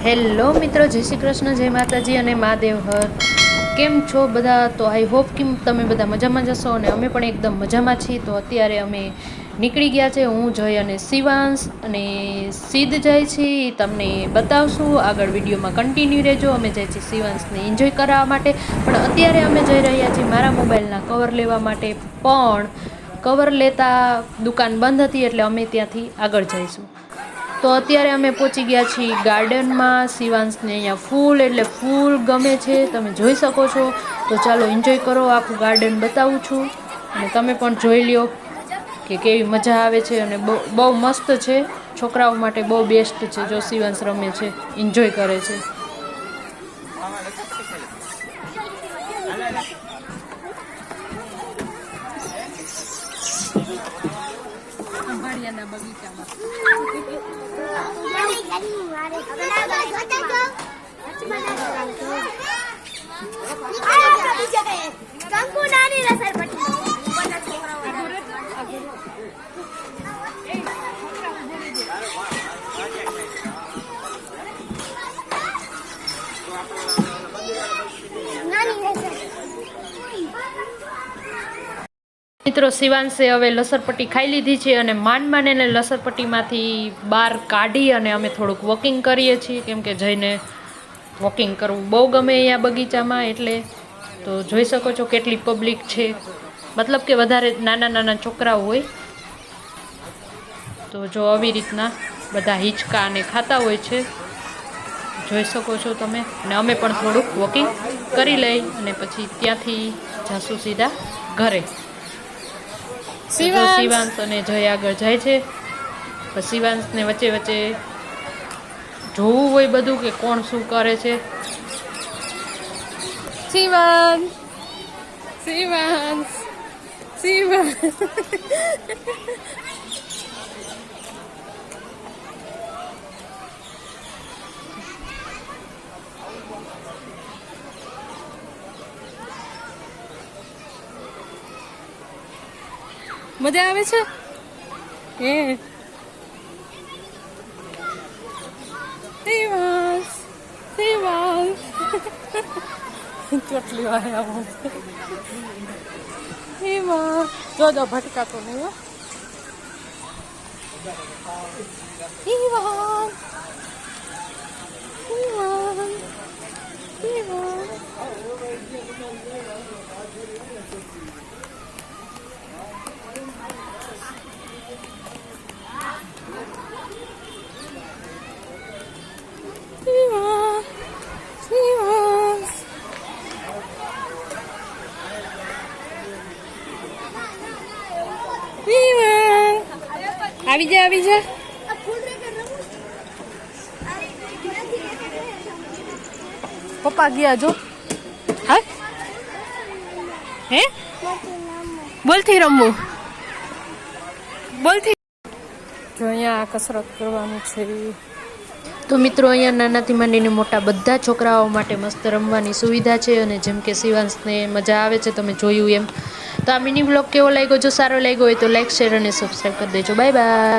Hello મિત્રો જય શ્રી કૃષ્ણ જય માતાજી અને મહાદેવ હર કેમ છો બધા? તો આઈ હોપ કે તમે બધા મજામાં જશો અને અમે પણ એકદમ મજામાં છીએ. તો અત્યારે અમે નીકળી ગયા છે હું, જય અને શિવાંશ. અને સિદ્ધ જાય છે તમને બતાવશું. આગળ વિડીયોમાં કન્ટિન્યુ રહેજો. અમે જાય છીએ શિવાંશને એન્જોય કરાવવા માટે. પણ અત્યારે અમે જઈ રહ્યા છીએ મારા મોબાઈલના કવર લેવા માટે. પણ કવર લેતા દુકાન બંધ હતી એટલે અમે ત્યાંથી આગળ જઈશું. તો અત્યારે અમે પહોંચી ગયા છીએ ગાર્ડનમાં. શિવાંશને અહીંયા ફૂલ, એટલે ફૂલ ગમે છે, તમે જોઈ શકો છો. તો ચાલો એન્જોય કરો, આખું ગાર્ડન બતાવું છું. અને તમે પણ જોઈ લ્યો કે કેવી મજા આવે છે અને બહુ બહુ મસ્ત છે. છોકરાઓ માટે બહુ બેસ્ટ છે, જો શિવાંશ રમે છે એન્જોય કરે છે. Yan na, bagay ka. મિત્રો, શિવાંશે હવે લસરપટ્ટી ખાઈ લીધી છે અને માન માન એને લસરપટ્ટીમાંથી બહાર કાઢી અને અમે થોડુંક વોકિંગ કરીએ છીએ. કેમ કે જઈને વોકિંગ કરવું બહુ ગમે અહીંયા બગીચામાં, એટલે તો જોઈ શકો છો કેટલી પબ્લિક છે. મતલબ કે વધારે નાના નાના છોકરાઓ હોય. તો જો આવી રીતના બધા હિંચકા અને ખાતા હોય છે. જોઈ શકો છો તમે. અને અમે પણ થોડુંક વોકિંગ કરી લઈ અને પછી ત્યાંથી જશું સીધા ઘરે. શિવાંશ. અને જય આગળ જાય છે. શિવાંશને વચ્ચે વચ્ચે જોવું હોય બધું કે કોણ શું કરે છે. શિવાંશ. શિવાંશ. શિવાન મજા આવે છે? હે. શિવાંશ શિવાંશ કેટલી વાર આવું એમાં જો જો ભટકાતો નહીં હો. ઈવાન ઈવાન ઈવાન ઈવાન ઈવાન આવી જા આવી જા. પપ્પા ગયા જો. હા? હે? બોલથી રમવું બોલથી. જો અહીંયા કસરત કરવાનું છે. તો મિત્રો અહીંયા નાનાથી માંડીને મોટા બધા છોકરાઓ માટે મસ્ત રમવાની સુવિધા છે અને જેમ કે શિવાંશને મજા આવે છે તમે જોયું એમ. તો આ મિની બ્લોગ કેવો લાગ્યો? જો સારો લાગ્યો હોય તો લાઈક શેર અને સબસ્ક્રાઈબ કરી દેજો. Bye bye